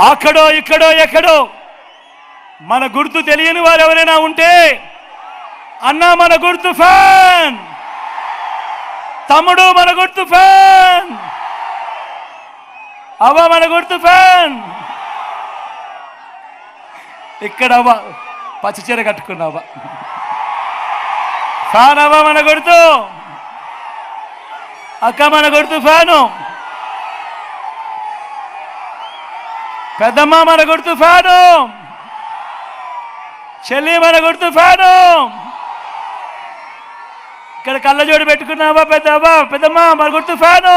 అక్కడో ఇక్కడో ఎక్కడో. మన గుర్తు తెలియని వారు ఎవరైనా ఉంటే అన్నా మన గుర్తు ఫ్యాన్. తమ్ముడు మన గుర్తు ఫ్యాన్. అవ్వ మన గుర్తు ఫ్యాన్. ఇక్కడ అవ్వ పచ్చచీర కట్టుకున్నావా ఫ్యాన్ అవ్వ మన గుర్తు. అక్క మన గుర్తు ఫ్యాను. పెద్దమ్మ మన గుర్తు ఫ్యాను చెల్లి మన గుర్తు ఫ్యాను ఇక్కడ కళ్ళజోడు పెట్టుకున్నావా పెద్దవ్వ? పెద్దమ్మ మన గుర్తు ఫ్యాను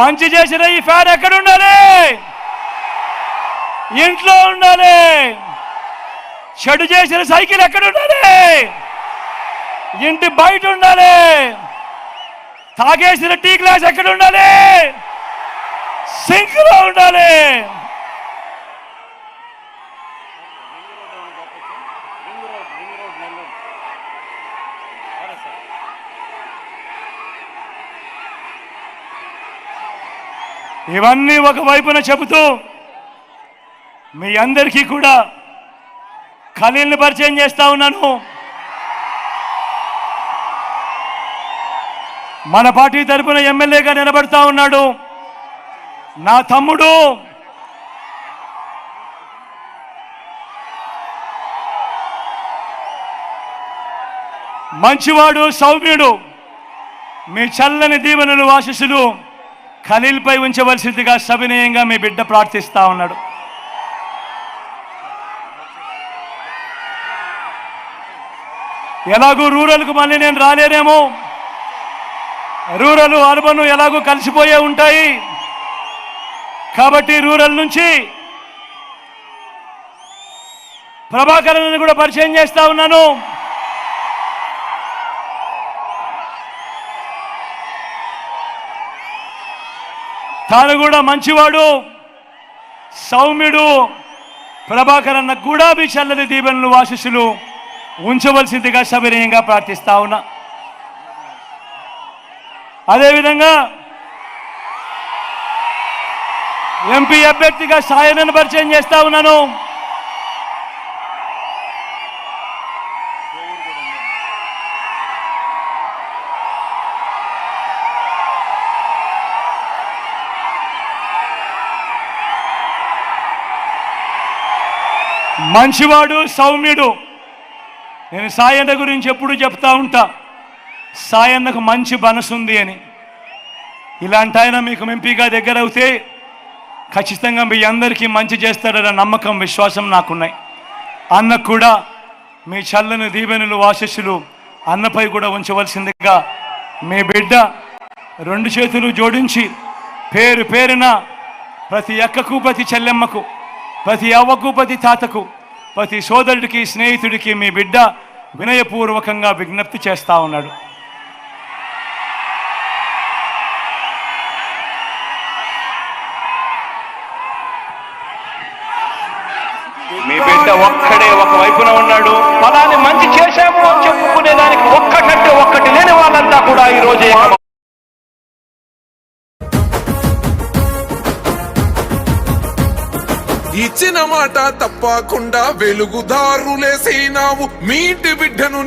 మంచి చేసిన ఈ ఫ్యాన్ ఎక్కడ ఉండాలి? ఇంట్లో ఉండాలి. చెడు చేసిన సైకిల్ ఎక్కడ ఉండాలి? ఇంటి బయట ఉండాలి. తాగేసిన టీ గ్లాస్ ఎక్కడ ఉండాలి? సింక్లో ఉండాలి. ఇవన్నీ ఒక వైపున చెబుతూ మీ అందరికీ కూడా ఖలీల్ని పరిచయం చేస్తా ఉన్నాను. మన పార్టీ తరఫున ఎమ్మెల్యేగా నిలబడతా ఉన్నాడు. నా తమ్ముడు. మంచివాడు సౌమ్యుడు. మీ చల్లని దీవెనలు ఆశీస్సులు ఖలీల్పై ఉంచవలసిందిగా సవినయంగా మీ బిడ్డ ప్రార్థిస్తా ఉన్నాడు. ఎలాగూ రూరల్కు మళ్ళీ నేను రాలేనేమో. రూరల్ అర్బన్ ఎలాగో కలిసిపోయే ఉంటాయి. కాబట్టి రూరల్ నుంచి ప్రభాకరన్ కూడా పరిచయం చేస్తా ఉన్నాను. తాను కూడా మంచివాడు. సౌమ్యుడు. ప్రభాకర్ అన్న కూడా మీ చల్లని దీవెనలు ఆశీస్సులు ఉంచవలసిందిగా సవినయంగా ప్రార్థిస్తా ఉన్నా. అదేవిధంగా ఎంపీ అభ్యర్థిగా సాయనను పరిచయం చేస్తా ఉన్నాను. మంచివాడు సౌమ్యుడు. నేను సాయన గురించి ఎప్పుడు చెప్తా ఉంటా. సాయన్నకు మంచి మనసు ఉంది అని. ఇలాంటి ఆయన మీకు ఎంపీగా దగ్గర అవుతే ఖచ్చితంగా మీ అందరికీ మంచి చేస్తాడన్న నమ్మకం విశ్వాసం నాకున్నాయి. అన్నకు కూడా మీ చల్లని దీవెనులు ఆశస్సులు అన్నపై కూడా ఉంచవలసిందిగా మీ బిడ్డ రెండు చేతులు జోడించి పేరు పేరున ప్రతి అక్కకు ప్రతి చెల్లెమ్మకు ప్రతి అవ్వకు ప్రతి తాతకు ప్రతి సోదరుడికి స్నేహితుడికి మీ బిడ్డ వినయపూర్వకంగా విజ్ఞప్తి చేస్తా ఉన్నాడు. మీ బిడ్డ ఒక్కడే ఒక వైపున ఉన్నాడు ఫలాన్ని మంచి చేశాము అని చెప్పుకునే దానికి ఒక్కటంటే ఒక్కటి లేని వాళ్ళంతా కూడా ఈ రోజు. ఇచ్చిన మాట తప్పకుండా వెలుగుదారులేసినావు మీ ఇంటి బిడ్డను